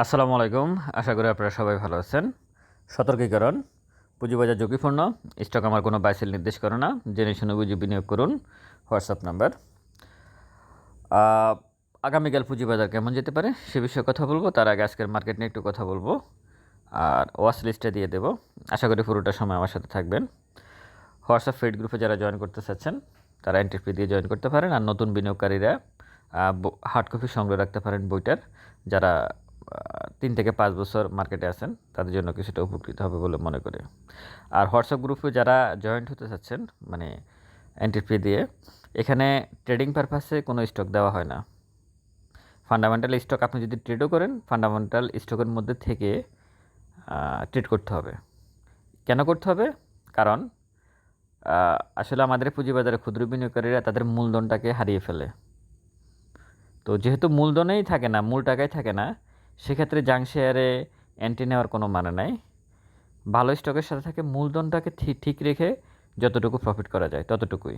আসসালামু আলাইকুম। আশা করি আপনারা সবাই ভালো আছেন। সতর্কীকরণ, পুঁজিবাজার ঝুঁকিপূর্ণ, স্টক আমার কোনো বাইসেল নির্দেশ করে না। জেনে শুনে বুঝে বিনিয়োগ করুন। হোয়াটসঅ্যাপ নাম্বার আগামীকাল পুঁজিবাজার কেমন যেতে পারে সে বিষয়ে কথা বলব। তার আগে আজকের মার্কেট নিয়ে একটু কথা বলব। আর ওয়াচ লিস্টে দিয়ে দেবো। আশা করি পুরোটা সময় আমার সাথে থাকবেন। হোয়াটসঅ্যাপ ফিড গ্রুপে যারা জয়েন করতে চাচ্ছেন, তারা এন্ট্রি ফি দিয়ে জয়েন করতে পারেন। আর নতুন বিনিয়োগকারীরা হার্ড কপি সংগ্রহ রাখতে পারেন বইটার। যারা তিন থেকে পাঁচ বছর মার্কেটে আছেন, তাদের জন্য কিছুটা উপকৃত হবে বলে মনে করি। আর হোয়াটসঅ্যাপ গ্রুপে যারা জয়েন্ট হতে চাচ্ছেন মানে এন্ট্রি ফি দিয়ে, এখানে ট্রেডিং পারপাসে কোনো স্টক দেওয়া হয় না। ফান্ডামেন্টাল স্টক আপনি যদি ট্রেডও করেন ফান্ডামেন্টাল স্টকের মধ্যে থেকে ট্রেড করতে হবে। কেন করতে হবে? কারণ আসলে আমাদের পুঁজিবাজারে ক্ষুদ্র বিনিয়োগকারীরা তাদের মূলধনটাকে হারিয়ে ফেলে। তো যেহেতু মূলধনেই থাকে না, মূল টাকাই থাকে না সেক্ষেত্রে জাং শেয়ারে এন্ট্রি নেওয়ার কোনো মানে নাই। ভালো স্টকের সাথে থাকে, মূলধনটাকে ঠিক রেখে যতটুকু প্রফিট করা যায় ততটুকুই।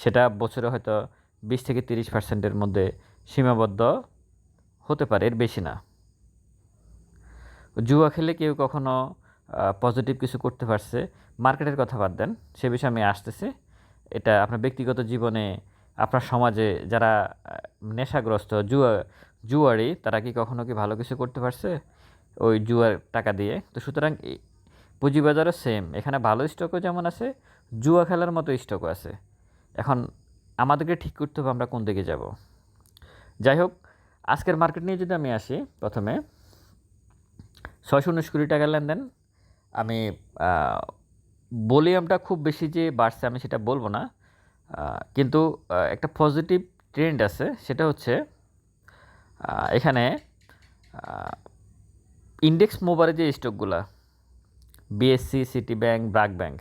সেটা বছরে হয়তো বিশ থেকে তিরিশ পার্সেন্টের মধ্যে সীমাবদ্ধ হতে পারে, এর বেশি না। জুয়া খেলে কেউ কখনো পজিটিভ কিছু করতে পারছে। মার্কেটের কথা বাদ দেন, সে বিষয়ে আমি আসতেছি। এটা আপনার ব্যক্তিগত জীবনে, আপনার সমাজে যারা নেশাগ্রস্ত, জুয়া জুয়ারি, তারা কি কখনো কি ভালো কিছু করতে পারছে? ওই জুয়ার টাকা দিয়ে। তো সুতরাং পুঁজিবাজারও সেম এখানে ভালো স্টকও যেমন আছে, জুয়া খেলার মতো স্টকও আছে। এখন আমাদেরকে ঠিক করতে হবে আমরা কোন দিকে যাব। যাই হোক, আজকের মার্কেট নিয়ে যদি আমি আসি, প্রথমে ছয়শো উনিশ কোটি টাকা লেনদেন। আমি ভলিউমটা খুব বেশি যে বাড়ছে আমি সেটা বলব না। কিন্তু একটা পজিটিভ ট্রেন্ড আছে, সেটা হচ্ছে এখানে ইন্ডেক্স মোবারে যে স্টকগুলা BSC City bank BRAC bank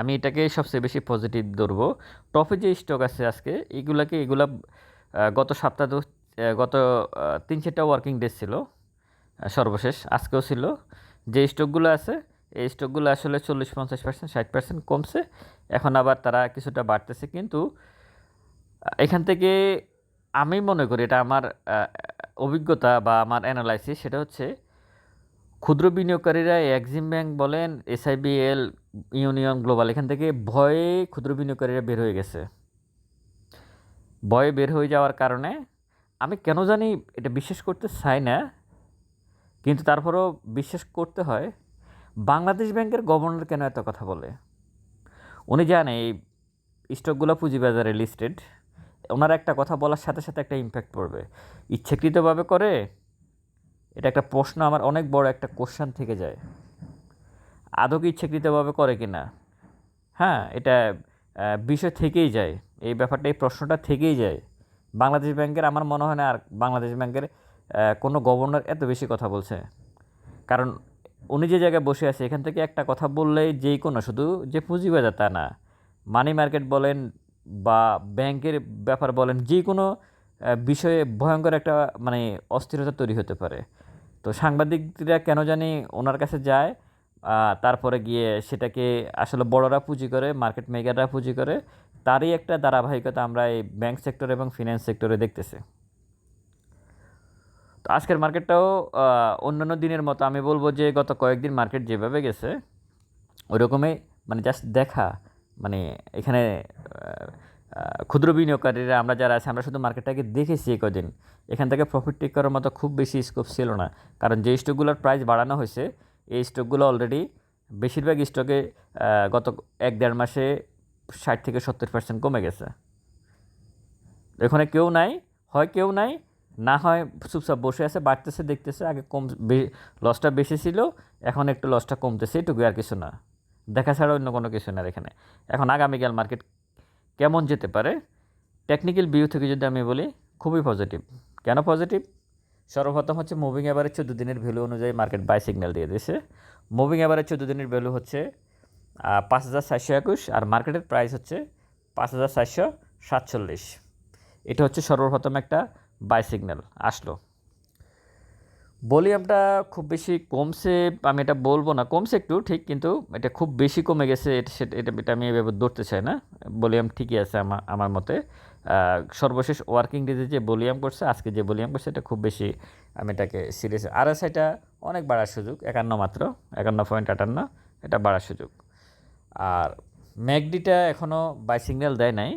আমি এটাকে সবচেয়ে বেশি পজিটিভ ধরবো। টপে যে স্টক আছে আজকে, এগুলাকে, এগুলা গত সপ্তাহ গত তিন চারটা ওয়ার্কিং ডেজ ছিল সর্বশেষ, আজকেও ছিল। যে স্টকগুলো আছে, এই স্টকগুলো আসলে চল্লিশ, পঞ্চাশ পার্সেন্ট ষাট পার্সেন্ট কমছে, এখন আবার তারা কিছুটা বাড়তেছে, কিন্তু এখান থেকে আমি মনে করি এটা আমার অভিজ্ঞতা বা আমার অ্যানালাইসিস সেটা হচ্ছে, ক্ষুদ্র বিনিয়োগকারীরা এক্সিম ব্যাংক বলেন এসআইবিএল ইউনিয়ন গ্লোবাল এখান থেকে ভয়ে ক্ষুদ্র বিনিয়োগকারীরা বের হয়ে গেছে। ভয়ে বের হয়ে যাওয়ার কারণে, আমি কেন জানি এটা বিশ্বাস করতে চাই না, কিন্তু তারপরেও বিশ্বাস করতে হয়, বাংলাদেশ ব্যাংকের গভর্নর কেন এত কথা বলে? উনি জানে এই স্টকগুলো পুঁজিবাজারে লিস্টেড ওনার একটা কথা বলার সাথে সাথে একটা ইম্প্যাক্ট পড়বে। ইচ্ছাকৃতভাবে করে, এটা একটা প্রশ্ন আমার অনেক বড় একটা কোশ্চান থেকে যায়। আদৌ কি ইচ্ছাকৃতভাবে করে কি না হ্যাঁ এটা বিষয় থেকেই যায়। এই ব্যাপারটা, এই প্রশ্নটা থেকেই যায়। বাংলাদেশ ব্যাংকের, আমার মনে হয় না আর বাংলাদেশ ব্যাংকের কোনো গভর্নর এত বেশি কথা বলছে। কারণ উনি যে জায়গায় বসে আছে, এখান থেকে একটা কথা বললেই যেই কোনো, শুধু যে পুঁজিবাজার তা না। মানি মার্কেট বলেন বা ব্যাংকের ব্যাপার বলেন, যে কোনো বিষয়ে ভয়ঙ্কর একটা মানে অস্থিরতা তৈরি হতে পারে। তো সাংবাদিকরা কেন জানি ওনার কাছে যায় তারপরে গিয়ে সেটাকে আসলে বড়রা পুঁজি করে, মার্কেট মেকাররা পুঁজি করে, তারই একটা ধারাবাহিকতা আমরা এই ব্যাংক সেক্টর এবং ফিনান্স সেক্টরে দেখতেছি। তো আজকের মার্কেটটাও অন্যান্য দিনের মতো আমি বলব যে গত কয়েকদিন মার্কেট যেভাবে গেছে, ওইরকমই মানে জাস্ট দেখা। মানে এখানে ক্ষুদ্র বিনিয়োগকারীরা আমরা যারা আছি, আমরা শুধু মার্কেটটাকে দেখেছি কদিন। এখান থেকে প্রফিট টেক করার মতো খুব বেশি স্কোপ ছিল না। কারণ যে স্টকগুলোর প্রাইস বাড়ানো হয়েছে, এই স্টকগুলো অলরেডি বেশিরভাগ স্টকে গত এক দেড় মাসে ষাট থেকে সত্তর পার্সেন্ট কমে গেছে। এখানে কেউ নাই, হয় কেউ নাই, না হয় চুপচাপ বসে আছে, বাড়তেছে, দেখতেছে, আগে কম লসটা বেশি ছিল, এখন একটু লসটা কমতেছে এটুকু আর কিছু না। দেখা ছাড়া অন্য কোনো কিছু না এখানে। এখন আগামীকাল মার্কেট কেমন যেতে পারে? টেকনিক্যাল ভিউ থেকে যদি আমি বলি, খুবই পজিটিভ কেন পজিটিভ সর্বপ্রথম হচ্ছে মুভিং অ্যাভারেজ চোদ্দ দিনের ভ্যালু অনুযায়ী মার্কেট বাই সিগন্যাল দিয়ে দিয়েছে। মুভিং অ্যাভারেজ চোদ্দ দিনের ভ্যালু হচ্ছে পাঁচ হাজার চারশো একুশ আর মার্কেটের প্রাইস হচ্ছে পাঁচ হাজার চারশো সাতচল্লিশ। এটা হচ্ছে সর্বপ্রথম একটা বাই সিগন্যাল আসলো। ভলিউমটা খুব বেশি কমছে, আমি এটা বলব না। কমছে একটু, ঠিক, কিন্তু এটা খুব বেশি কমে গেছে, এটা এটা আমি এভাবে ধরতে চাই না। ভলিউম ঠিকই আছে আমার আমার মতে। সর্বশেষ ওয়ার্কিং ডেজে যে ভলিউম করছে, আজকে যে ভলিউম করছে, এটা খুব বেশি আমি এটাকে সিরিয়াস আর এস এটা অনেক বাড়ার সুযোগ, একান্ন মাত্র, একান্ন পয়েন্ট আটান্ন, এটা বাড়ার সুযোগ। আর ম্যাকডিটা এখনও বাই সিগন্যাল দেয় নাই।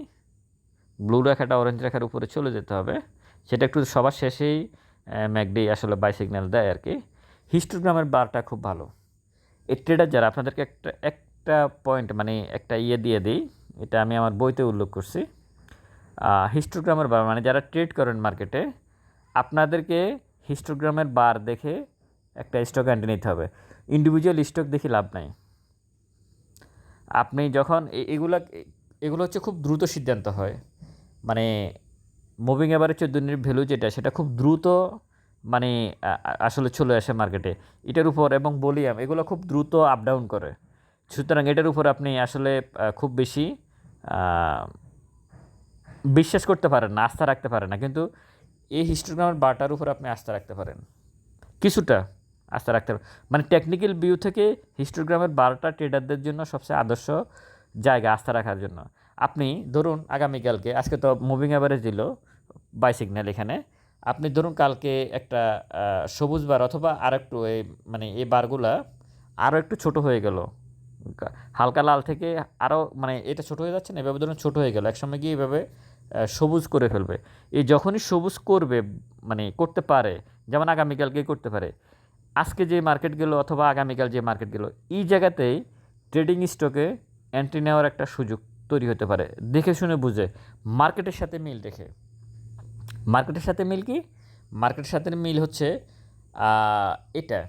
ব্লু রেখাটা অরেঞ্জ রেখার উপরে চলে যেতে হবে। সেটা একটু সবার শেষেই ম্যাকডি আসলে বাই সিগন্যাল দেয় আর কি হিস্টোগ্রামের বারটা খুব ভালো। এই ট্রেডার যারা, আপনাদেরকে একটা একটা পয়েন্ট মানে একটা ইয়ে দিয়ে দিই, এটা আমি আমার বইতে উল্লেখ করছি। হিস্টোগ্রামের বার মানে যারা ট্রেড করেন মার্কেটে আপনাদেরকে হিস্টোগ্রামের বার দেখে একটা স্টক এন্ট্রি নিতে হবে। ইন্ডিভিজুয়াল স্টক দেখে লাভ নাই। আপনি যখন এগুলা এগুলো হচ্ছে খুব দ্রুত সিদ্ধান্ত হয়। মানে মুভিং এভারেজ দিনের ভ্যালু যেটা, সেটা খুব দ্রুত মানে আসলে চলে আসে মার্কেটে এটার উপর এবং বলিয়াম এগুলো খুব দ্রুত আপ ডাউন করে। সুতরাং এটার উপর আপনি আসলে খুব বেশি বিশ্বাস করতে পারেন না, আস্থা রাখতে পারেন না। কিন্তু এই হিস্টোগ্রামের বারটার উপর আপনি আস্থা রাখতে পারেন। কিছুটা আস্থা রাখতে পারেন। মানে টেকনিক্যাল ভিউ থেকে হিস্টোগ্রামের বারোটা ট্রেডারদের জন্য সবচেয়ে আদর্শ জায়গা আস্থা রাখার জন্য। আপনি ধরুন আগামীকালকে আজকে তো মুভিং অ্যাভারেজ দিল বাই সিগন্যাল এখানে, আপনি ধরুন কালকে একটা সবুজ বার অথবা আর একটু এই মানে এই বারগুলা আরও একটু ছোট হয়ে গেল। হালকা লাল থেকে আরও মানে এটা ছোট হয়ে যাচ্ছে না, এভাবে ধরুন ছোট হয়ে গেল। একসময় গিয়ে এভাবে সবুজ করে ফেলবে। এই যখনই সবুজ করবে মানে করতে পারে, যেমন আগামীকালকে করতে পারে, আজকে যে মার্কেট গেল অথবা আগামীকাল যে মার্কেট গেল, এই জায়গাতেই ট্রেডিং স্টকে এন্ট্রি নেওয়ার একটা সুযোগ তৈরি হতে পারে। দেখে শুনে বুঝে। মার্কেটের সাথে মিল রেখে মার্কেটের সাথে মিল কি? মার্কেটের সাথে মিল হচ্ছে এটা।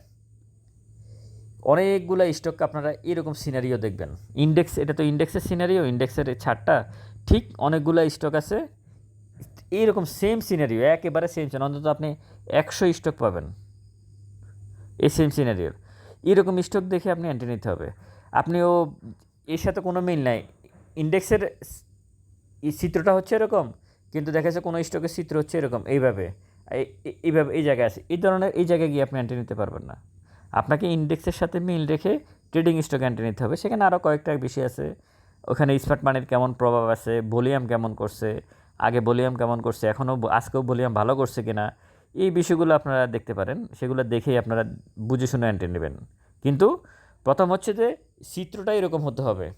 অনেকগুলো স্টক আপনারা এরকম সিনারিও দেখবেন। ইন্ডেক্স এটা তো ইন্ডেক্সের সিনারিও ইন্ডেক্সের ছাড়টা। ঠিক অনেকগুলো স্টক আছে। এইরকম সেম সিনারিও একেবারে সেম অন্তত আপনি একশো স্টক পাবেন। এই সেম সিনারিওর এরকম স্টক দেখে আপনি এন্ট্রি নিতে হবে। আপনিও, এর সাথে কোনো মিল নাই। ইন্ডেক্সের চিত্রটা হচ্ছে এরকম, কিন্তু দেখা যাচ্ছে কোনো স্টকের চিত্র হচ্ছে এরকম, এইভাবে। এই- এই- এইভাবে, এই জায়গায় আছে। এই ধরনের, এই জায়গায় গিয়ে আপনি এন্ট্রি নিতে পারবেন না। আপনাকে ইন্ডেক্সের সাথে মিল রেখে ট্রেডিং স্টক এন্ট্রি নিতে হবে। সেখানে আরও কয়েকটা বিষয় আছে। ওখানে স্মার্ট মানির কেমন প্রভাব আছে ভলিউম কেমন করছে, আগে ভলিউম কেমন করছে, এখনও আজকেও ভলিউম ভালো করছে কি না এই বিষয়গুলো আপনারা দেখতে পারেন। সেগুলো দেখেই আপনারা বুঝে শুনে এন্ট্রি নেবেন। কিন্তু প্রথম হচ্ছে যে, চিত্রটা এরকম হতে হবে।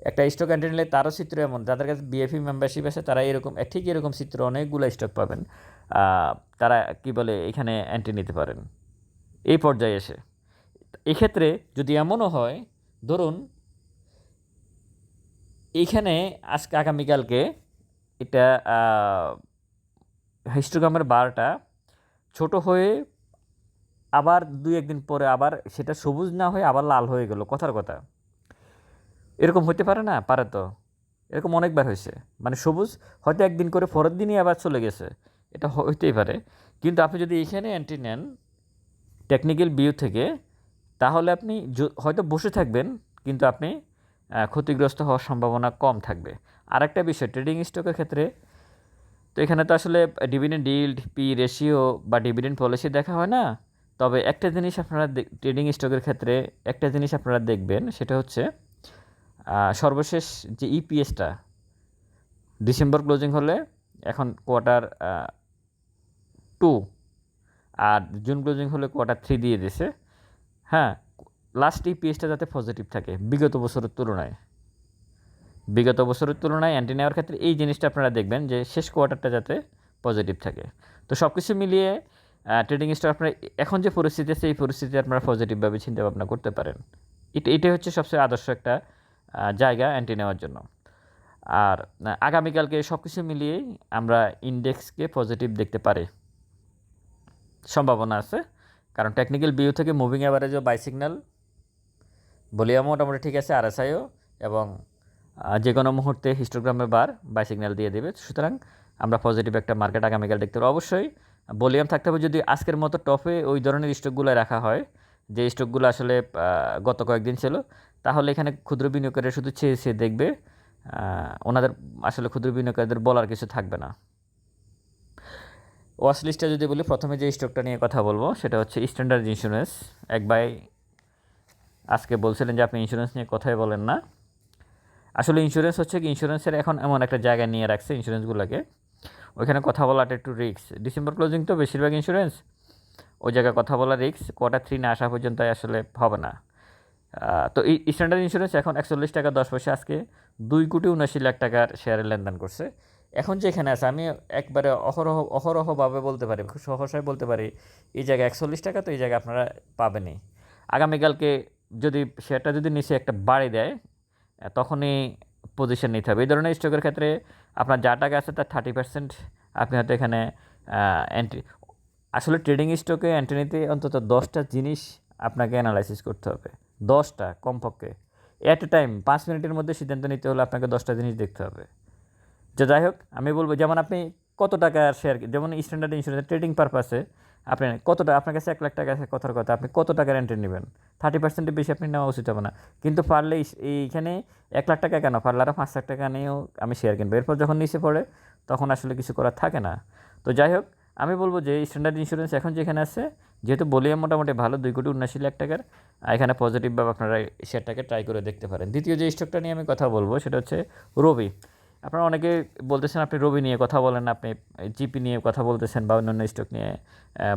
একটা স্টক এন্ট্রি নিলে তারও চিত্র এমন, যাদের কাছে বিএফি মেম্বারশিপ আছে, তারা এরকম ঠিক এরকম চিত্র অনেকগুলো স্টক পাবেন। তারা কি বলে, এখানে এন্ট্রি নিতে পারেন। এই পর্যায়ে এসে। এক্ষেত্রে যদি এমনও হয়, ধরুন এইখানে আজকে, আগামীকালকে এটা হিস্টোগ্রামের বারটা ছোট হয়ে আবার দুই একদিন পরে আবার সেটা সবুজ না হয়ে আবার লাল হয়ে গেল, কথার কথা। এরকম হতে পারে না? পারে তো। এরকম অনেকবার হয়েছে। মানে সবুজ, হয়তো একদিন করে পরের দিনই আবার চলে গেছে। এটা হইতেই পারে। কিন্তু আপনি যদি এখানে এন্ট্রি নেন টেকনিক্যাল ভিউ থেকে, তাহলে আপনি হয়তো বসে থাকবেন, কিন্তু আপনি ক্ষতিগ্রস্ত হওয়ার সম্ভাবনা কম থাকবে। আর একটা বিষয় ট্রেডিং স্টকের ক্ষেত্রে, তো এখানে তো আসলে ডিভিডেন্ড ডিল্ড পি রেশিও বা ডিভিডেন্ড পলিসি দেখা হয় না? তবে একটা জিনিস আপনারা ট্রেডিং স্টকের ক্ষেত্রে একটা জিনিস আপনারা দেখবেন, সেটা হচ্ছে সর্বশেষ যে ইপিএসটা ডিসেম্বর ক্লোজিং হলে, এখন কোয়ার্টার টু আর জুন ক্লোজিং হলে কোয়ার্টার থ্রি দিয়ে দিছে। হ্যাঁ লাস্ট ইপিএসটা যাতে পজিটিভ থাকে, বিগত বছরের তুলনায়। বিগত বছরের তুলনায় অ্যান্টি নেওয়ার ক্ষেত্রে এই জিনিসটা আপনারা দেখবেন যে শেষ কোয়ার্টারটা যাতে পজিটিভ থাকে। তো সব কিছু মিলিয়ে ট্রেডিং স্টক আপনারা এখন যে পরিস্থিতি আছে, এই পরিস্থিতি আপনারা পজিটিভভাবে চিন্তা ভাবনা করতে পারেন। এটা, এটাই হচ্ছে সবচেয়ে আদর্শ একটা জায়গা অ্যান্টি নেওয়ার জন্য। আর আগামীকালকে সব কিছু মিলিয়েই আমরা ইন্ডেক্সকে পজিটিভ দেখতে পারি। সম্ভাবনা আছে, কারণ টেকনিক্যাল ভিউ থেকে মুভিং অ্যাভারেজও বাই সিগন্যাল ভলিউম মোটামুটি ঠিক আছে আরএসআইও এবং যে কোনো মুহূর্তে হিস্টোগ্রামের বার বাই সিগন্যাল দিয়ে দেবে। সুতরাং আমরা পজিটিভ একটা মার্কেট আগামীকাল দেখতে পাবো। অবশ্যই ভলিউম থাকতে হবে যদি আজকের মতো টপে ওই ধরনের স্টকগুলো রাখা হয়, যে স্টকগুলো আসলে গত কয়েকদিন ছিল তাহলে এখানে ক্ষুদ্র বিনিয়োগকারীরা শুধু চেয়ে চেয়ে দেখবে ওনাদের আসলে ক্ষুদ্র বিনিয়োগকারীদের বলার কিছু থাকবে না। ওয়াচ লিস্টটা যদি বলি, প্রথমে যে স্টকটা নিয়ে কথা বলব, সেটা হচ্ছে স্ট্যান্ডার্ড ইন্স্যুরেন্স। এক ভাই আজকে বলছিলেন যে, আপনি ইন্স্যুরেন্স নিয়ে কথাই বলেন না। আসলে ইন্স্যুরেন্স হচ্ছে কি, ইন্স্যুরেন্সের এখন এমন একটা জায়গা নিয়ে রাখছে ইন্স্যুরেন্সগুলোকে। ওইখানে কথা বলাটা একটু রিক্স ডিসেম্বর ক্লোজিং তো বেশিরভাগ ইন্স্যুরেন্স। ওই জায়গায় কথা বলা রিক্স কোয়ার্টার থ্রি না আসা পর্যন্ত আসলে হবে না। তো এই স্ট্যান্ডার্ড ইন্স্যুরেন্স এখন একচল্লিশ টাকা দশ পয়সা আজকে। দুই কোটি উনাশি লাখ টাকার শেয়ারের লেনদেন করছে। এখন যেখানে আছে, আমি একবারে অহরহ, অহরহভাবে বলতে পারি, খুব সহসায় বলতে পারি, এই জায়গায় একচল্লিশ টাকা তো এই জায়গায় আপনারা পাবেনই। আগামীকালকে যদি শেয়ারটা যদি নিচে একটা বাড়ি দেয় তখনই পজিশন নিতে হবে। এই ধরনের স্টকের ক্ষেত্রে আপনার যা টাকা আছে তার থার্টি পার্সেন্ট আপনি হয়তো এখানে এন্ট্রি আসলে ট্রেডিং স্টকে এন্ট্রি নিতে অন্তত দশটা জিনিস আপনাকে অ্যানালাইসিস করতে হবে। দশটা কমপক্ষে। অ্যাট এ টাইম পাঁচ মিনিটের মধ্যে সিদ্ধান্ত নিতে হলে আপনাকে দশটা জিনিস দেখতে হবে। যে যাই হোক, আমি বলব, যেমন আপনি কত টাকার শেয়ার যেমন স্ট্যান্ডার্ড ইন্স্যুরেন্স ট্রেডিং পারপাসে আপনি কতটা আপনার কাছে এক লাখ টাকা আছে, কথার কথা, আপনি কত টাকার এন্ট্রি নেবেন? থার্টি পার্সেন্টের বেশি আপনি নেওয়া উচিত হবে না। কিন্তু পারলে এই- এইখানে এক লাখ টাকা কেন? পারলে আরও পাঁচ লাখ টাকা নিয়েও আমি শেয়ার কিনবো। এরপর যখন নিচে পড়ে, তখন আসলে কিছু করার থাকে না। তো যাই হোক, আমি বলব যে স্ট্যান্ডার্ড ইন্স্যুরেন্স এখন যেখানে আছে যেহেতু বলিয়াম মোটামুটি ভালো, দুই কোটি উনাশি লাখ টাকার। এখানে পজিটিভভাবে আপনারা শেয়ারটাকে ট্রাই করে দেখতে পারেন। দ্বিতীয় যে স্টকটা নিয়ে আমি কথা বলব, সেটা হচ্ছে রবি আপনারা অনেকে বলতেছেন আপনি রবি নিয়ে কথা বলেন আপনি জিপি নিয়ে কথা বলতেছেন বা অন্যান্য স্টক নিয়ে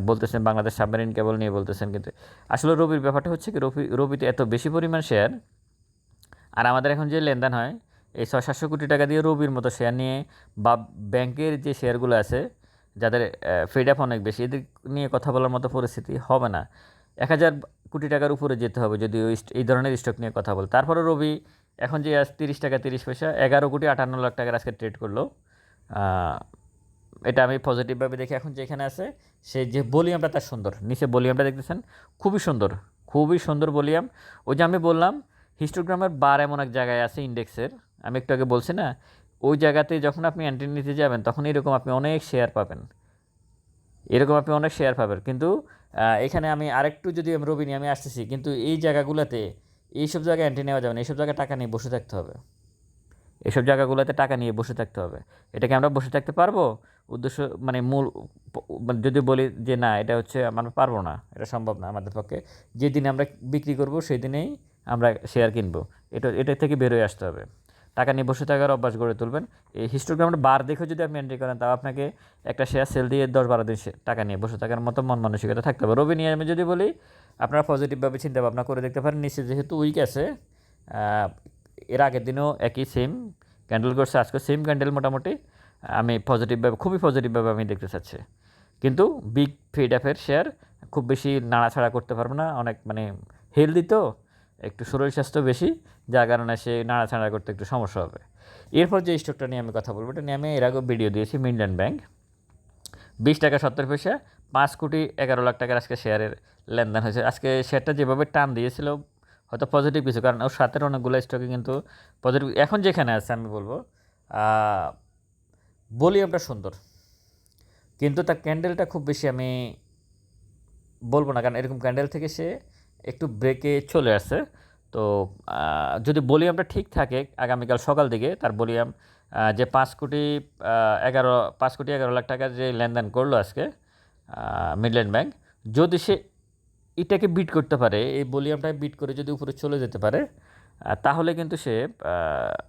বলতেছেন, বাংলাদেশ সাবমেরিন কেবল নিয়ে বলতেছেন। কিন্তু আসলে রবির ব্যাপারটা হচ্ছে কি রবি রবিতে এত বেশি পরিমাণ শেয়ার আর আমাদের এখন যে লেনদেন হয়, এই ছয় সাতশো কোটি টাকা দিয়ে রবির মতো শেয়ার নিয়ে বা ব্যাংকের যে শেয়ারগুলো আছে যাদের ফিড আপ অনেক বেশি, এদের নিয়ে কথা বলার মতো পরিস্থিতি হবে না। এক হাজার কোটি টাকার উপরে যেতে হবে যদি ওই এই ধরনের স্টক নিয়ে কথা বল। তারপরে রবি, এখন যে আজ তিরিশ টাকা, তিরিশ পয়সা, এগারো কোটি আটান্ন লাখ টাকার আজকে ট্রেড করল। এটা আমি পজিটিভভাবে দেখি। এখন যেখানে আছে, সে যে ভলিউমটা তার সুন্দর। নিচে ভলিউমটা দেখতেছেন, খুবই সুন্দর খুবই সুন্দর ভলিউম ওই যে আমি বললাম হিস্টোগ্রামের বার এমন এক জায়গায় আছে ইন্ডেক্সের আমি একটু আগে বলছি না ওই জায়গাতে যখন আপনি এন্ট্রি নিতে যাবেন, তখন এরকম আপনি অনেক শেয়ার পাবেন। এরকম আপনি অনেক শেয়ার পাবেন। কিন্তু এখানে আমি আরেকটু যদি আমি রবি আমি আসতেছি, কিন্তু এই জায়গাগুলোতে এইসব জায়গায় এন্ট্রি নেওয়া যাবে না। এইসব জায়গায় টাকা নিয়ে বসে থাকতে হবে। এইসব জায়গাগুলোতে টাকা নিয়ে বসে থাকতে হবে। এটাকে আমরা বসে থাকতে পারব? উদ্দেশ্য মানে মূল মানে যদি বলি যে না, এটা হচ্ছে আমরা পারব না, এটা সম্ভব না আমাদের পক্ষে, যেদিন আমরা বিক্রি করব সেই দিনেই আমরা শেয়ার কিনবো। এটা এটা থেকে বেরোয় আসতে হবে। টাকা নিয়ে বসে থাকার অভ্যাস গড়ে তুলবেন। এই হিস্টোগ্রামের বার দেখে যদি আপনি এন্ট্রি করেন, তাও আপনাকে একটা শেয়ার সেল দিয়ে দশ বারো দিন টাকা নিয়ে বসে থাকার মতো মন মানসিকতা থাকতে হবে। রবি নিয়ে আমি যদি বলি, আপনারা পজিটিভভাবে চিন্তা ভাবনা করে দেখতে পারেন, নিচে যেহেতু উইক আছে এর আগের দিনও একই সেম ক্যান্ডেল করছে আজকে সেম ক্যান্ডেল মোটামুটি। আমি পজিটিভভাবে খুবই পজিটিভভাবে আমি দেখতে চাচ্ছি। কিন্তু বিগ ফিড অ্যাপের শেয়ার খুব বেশি নাড়াছাড়া করতে পারব না, অনেক মানে হেলদি তো। একটু শরীর স্বাস্থ্য বেশি, যার কারণে সে নাড়াছাড়া করতে একটু সমস্যা হবে। এরপর যে স্টকটা নিয়ে আমি কথা বলব, এটা নিয়ে আমি এর আগেও ভিডিও দিয়েছি মিডল্যান্ড ব্যাংক বিশ টাকা সত্তর পয়সা, পাঁচ কোটি এগারো লাখ টাকার আজকে শেয়ারের লেনদেন হয়েছে। আজকে শেয়ারটা যেভাবে টান দিয়েছিল, হয়তো পজিটিভ কিছু, কারণ ওর সাথের অনেকগুলো স্টকে কিন্তু পজিটিভ এখন যেখানে আছে, আমি বলব ভলিউমটা সুন্দর। কিন্তু তার ক্যান্ডেলটা খুব বেশি আমি বলব না, কারণ এরকম ক্যান্ডেল থেকে সে একটু ব্রেকে চলে আসছে। তো যদি ভলিউমটা ঠিক থাকে আগামীকাল সকাল দিকে, তার ভলিউম যে পাঁচ কোটি এগারো, পাঁচ কোটি এগারো লাখ টাকার যে লেনদেন করল আজকে মিডল্যান্ড ব্যাংক যদি সে এটাকে বিট করতে পারে, এই ভলিউমটা বিট করে যদি উপরে চলে যেতে পারে তাহলে কিন্তু সে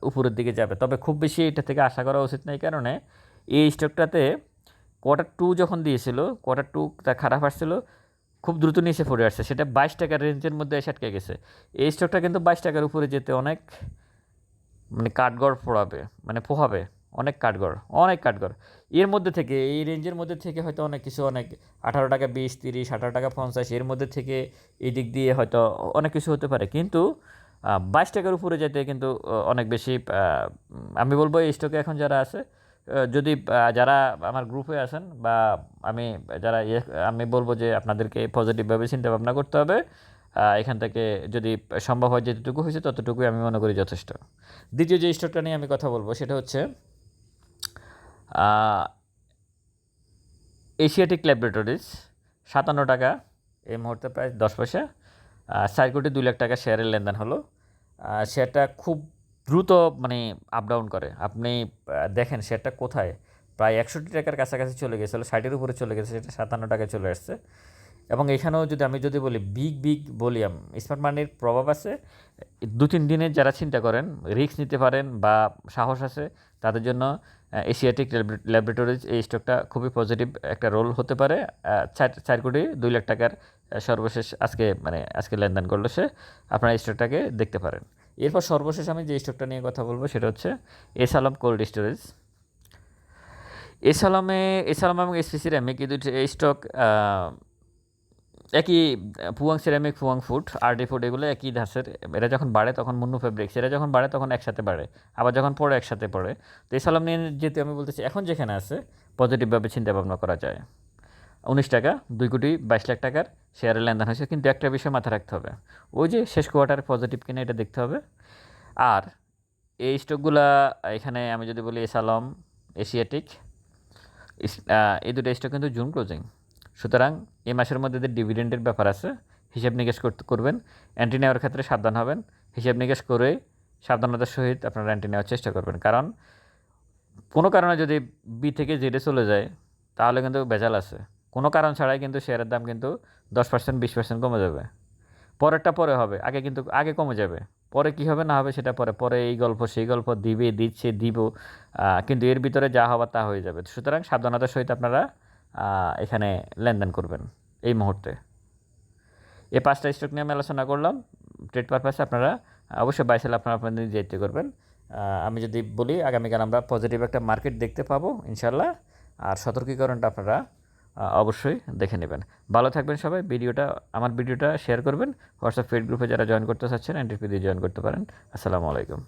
উপরের দিকে যাবে। তবে খুব বেশি এটা থেকে আশা করা উচিত না এই কারণে এই স্টকটাতে কোয়ার্টার টু যখন দিয়েছিল কোয়ার্টার টু তা খারাপ আসছিল খুব দ্রুত নিচে পড়ে আসছে। সেটা বাইশ টাকার রেঞ্জের মধ্যে এসে আটকে গেছে। এই স্টকটা কিন্তু বাইশ টাকার উপরে যেতে অনেক মানে কাঠগড় পোড়াবে মানে পোহাবে। অনেক কাঠগড় অনেক কাঠগড়। এর মধ্যে থেকে, এই রেঞ্জের মধ্যে থেকে হয়তো অনেক কিছু, অনেক আঠারো টাকা বিশ, তিরিশ, আঠারো টাকা পঞ্চাশ, এর মধ্যে থেকে এই দিক দিয়ে হয়তো অনেক কিছু হতে পারে। কিন্তু বাইশ টাকার উপরে যেতে কিন্তু অনেক বেশি আমি বলব এই স্টকে এখন যারা আছে যদি যারা আমার গ্রুপে আছেন বা আমি, যারা ইয়ে আমি বলব যে আপনাদেরকে পজিটিভভাবে চিন্তা ভাবনা করতে হবে এখান থেকে যদি সম্ভব হয় যেটুকু হয়েছে ততটুকুই আমি মনে করি যথেষ্ট। দ্বিতীয় যে স্টকটা নিয়ে আমি কথা বলব সেটা হচ্ছে এশিয়াটিক ল্যাবরেটরিজ সাতান্ন টাকা, এই মুহূর্তে প্রায় দশ পয়সা চার কোটি দুই লাখ টাকা শেয়ারের লেনদেন হলো। শেয়ারটা খুব দ্রুত মানে আপ ডাউন করে। আপনি দেখেন শেয়ারটা কোথায়? প্রায় একষট্টি টাকার কাছাকাছি চলে গেছিল, ষাটের উপরে চলে গেছে, সেটা সাতান্ন টাকায় চলে আসছে। এবং এখানেও যদি আমি যদি বলি বিগ বিগ ভলিউম স্মার্ট মানির প্রভাব আছে। দু, তিন দিনে যারা চিন্তা করেন রিস্ক নিতে পারেন বা সাহস আছে, তাদের জন্য এশিয়াটিক ল্যাবরেটরিজ এই স্টকটা খুবই পজিটিভ একটা রোল হতে পারে। চার চার কোটি দুই লাখ টাকার সর্বশেষ আজকে মানে আজকে লেনদেন করল সে। আপনারা এই স্টকটাকে দেখতে পারেন। এরপর সর্বশেষ আমি যে স্টকটা নিয়ে কথা বলব সেটা হচ্ছে এস আলম কোল্ড স্টোরেজ। এসালামে, এসালাম এবং এসপিসি র্যামিক এই দুটি এই স্টক একই, Fuwang ceramic Fuwang food RD food এগুলো একই ধাঁচের, এরা যখন বাড়ে তখন মুন্নু ফেব্রিক্স এরা যখন বাড়ে তখন একসাথে বাড়ে, আবার যখন পড়ে একসাথে পড়ে। তো এসালাম নিয়ে যেহেতু আমি বলতেছি এখন যেখানে আছে পজিটিভভাবে চিন্তা ভাবনা করা যায়। উনিশ টাকা, দুই কোটি বাইশ লাখ টাকার শেয়ারের লেনদেন হয়েছে। কিন্তু একটা বিষয় মাথায় রাখতে হবে। ওই যে শেষ কোয়ার্টারে পজিটিভ কিনা এটা দেখতে হবে। আর এই স্টকগুলা এখানে আমি যদি বলি এসালম এশিয়াটিক এই দুটো স্টক কিন্তু জুন ক্লোজিং সুতরাং এই মাসের মধ্যে যে ডিভিডেন্ডের ব্যাপার আছে, হিসাব নিকেশ করতে, করবেন। অ্যান্টি নেওয়ার ক্ষেত্রে সাবধান হবেন। হিসাব নিকেশ করে সাবধানতার সহিত আপনারা অ্যান্টি নেওয়ার চেষ্টা করবেন। কারণ কোনো কারণে যদি বি থেকে জেডে চলে যায়, তাহলে কিন্তু ভেজাল আছে। কোনো কারণ ছাড়াই কিন্তু শেয়ারের দাম কিন্তু দশ পার্সেন্ট বিশ পার্সেন্ট কমে যাবে। পরেরটা পরে হবে, আগে কিন্তু, আগে কমে যাবে। পরে কি হবে না হবে সেটা পরে পরে এই গল্প, সেই গল্প দিবে, দিচ্ছে, দিব কিন্তু এর ভিতরে যা হবার তা হয়ে যাবে। সুতরাং সাবধানতার সহিত আপনারা এখানে লেনদেন করবেন এই মুহূর্তে। এ পাঁচটা স্টক নিয়ে আমি আলোচনা করলাম। ট্রেড পারপাসে আপনারা অবশ্যই বাইসেল আপনারা আপনাদের যেতে করবেন। আমি যদি বলি, আগামীকাল আমরা পজিটিভ একটা মার্কেট দেখতে পাবো ইনশাল্লাহ আর সতর্কীকরণটা আপনারা অবশ্যই দেখে নেবেন। ভালো থাকবেন সবাই, ভিডিওটা, আমার ভিডিওটা শেয়ার করবেন। হোয়াটসঅ্যাপ ফেড গ্রুপে যারা জয়েন করতে চাচ্ছেন এনটিপি দিয়ে জয়েন করতে পারেন। আসসালামু আলাইকুম।